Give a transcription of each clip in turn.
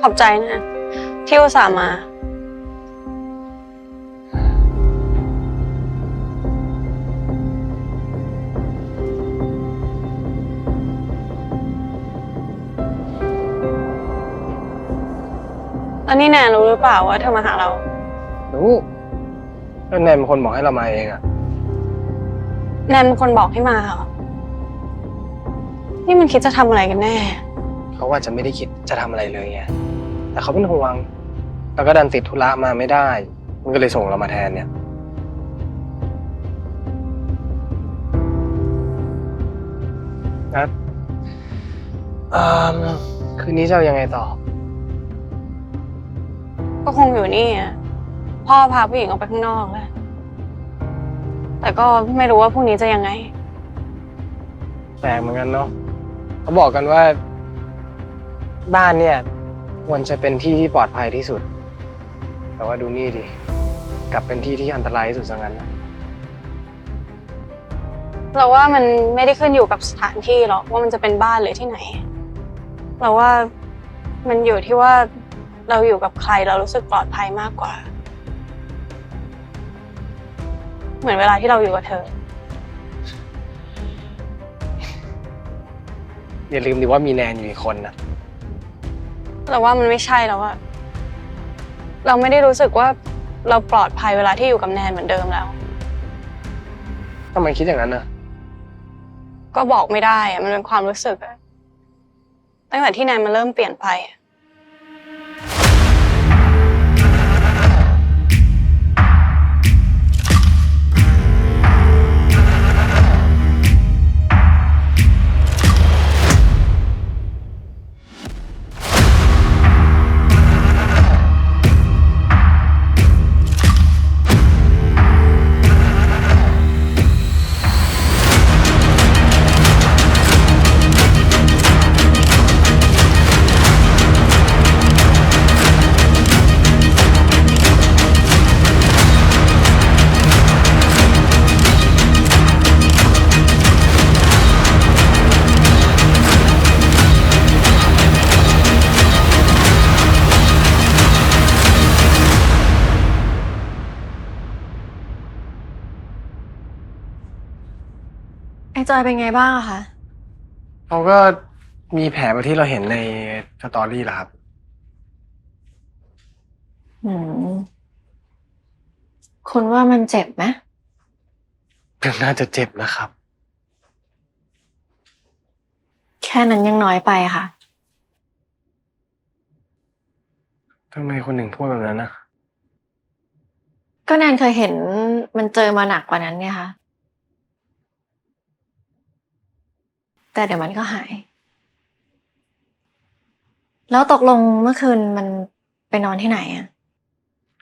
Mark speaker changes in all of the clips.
Speaker 1: ขอบใจนะ ที่อุตส่าห์มา แล้วนี่แนนรู้หรือเปล่าว่าเธอมาหาเรา
Speaker 2: รู้แล้วแนนเป็นคนบอกให้เรามาเองอะ
Speaker 1: แนนเป็นคนบอกให้มาเหรอนี่มันคิดจะทำอะไรกันแน่
Speaker 2: เขาว่าจะไม่ได้คิดจะทำอะไรเลยไง แต่เขาเป็นห่วง แล้วก็ดันติดธุระมาไม่ได้ มันก็เลยส่งเรามาแทนเนี่ย นัดเอ่อคืนนี้จะเอายังไงต่อ
Speaker 1: ก็คงอยู่นี่อะพ่อพาผู้หญิงออกไปข้างนอกแหละแต่ก็ไม่รู้ว่าพรุ่งนี้จะยังไง
Speaker 2: แปลกเหมือนกันเนาะเขาบอกกันว่า บ้านเนี่ย ควรจะเป็นที่ที่ปลอดภัยที่สุด แต่ว่าดูนี่ดิ กลับเป็นที่ที่อันตรายที่สุดซะงั้นนะ
Speaker 1: เราว่ามันไม่ได้ขึ้นอยู่กับสถานที่หรอกว่ามันจะเป็นบ้านหรือที่ไหน เราว่ามันอยู่ที่ว่าเราอยู่กับใครเรารู้สึกปลอดภัยมากกว่า เหมือนเวลาที่เราอยู่กับเธอ
Speaker 2: อย่าลืมดิว่ามีแนนอยู่อีกคนนะ
Speaker 1: เราว่ามันไม่ใช่แล้วอะเราไม่ได้รู้สึกว่าเราปลอดภัยเวลาที่อยู่กับแนนเหมือนเดิมแล้ว
Speaker 2: ทำไมคิดอย่างนั้นนะ
Speaker 1: ก็บอกไม่ได้อะมันเป็นความรู้สึกอะตั้งแต่ที่แนนมันเริ่มเปลี่ยนไปอะ
Speaker 3: จอยเป็นไงบ้างอะคะ
Speaker 2: เขาก็มีแผลแบบที่เราเห็นในสตอรี่แหละครับ
Speaker 3: อืม คุณว่ามันเจ็บไหม
Speaker 2: น่าจะเจ็บนะครับ
Speaker 3: แค่นั้นยังน้อยไปค่ะ
Speaker 2: ทำไมคนหนึ่งพูดแบบนั้นนะ
Speaker 3: ก็แนนเคยเห็นมันเจอมาหนักกว่านั้นเนี่ยค่ะ แต่เดี๋ยวมันก็หาย แล้วตกลงเมื่อคืนมันไปนอนที่ไหนอะ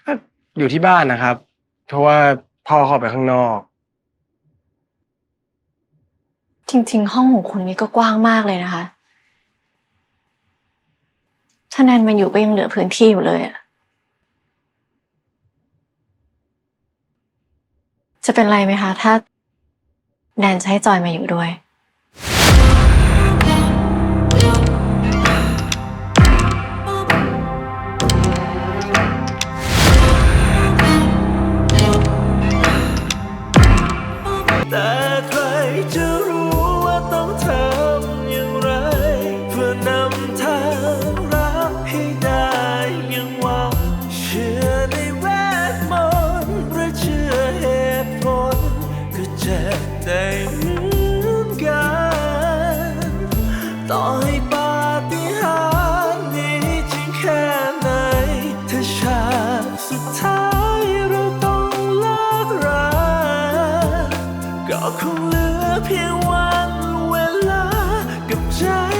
Speaker 2: ก็อยู่ที่บ้านนะครับ เพราะว่าพ่อเข้าไปข้างนอก
Speaker 3: จริง ๆ ห้องของคุณนี่ก็กว้างมากเลยนะคะ ถ้าแนนมาอยู่ก็ยังเหลือพื้นที่อยู่เลยอะจะเป็นไรไหมคะ ถ้าแนนจะให้จอยมาอยู่ด้วย
Speaker 4: แต่ใครจะรู้ว่าต้องทำอย่างไร เพื่อนำทางรักให้ได้ย่งหวังเชื่อในแวดมนต์รือเชื่อเหตุผลก็เจ็บใจเหมือกันต่อให้ 掏空了，骗我。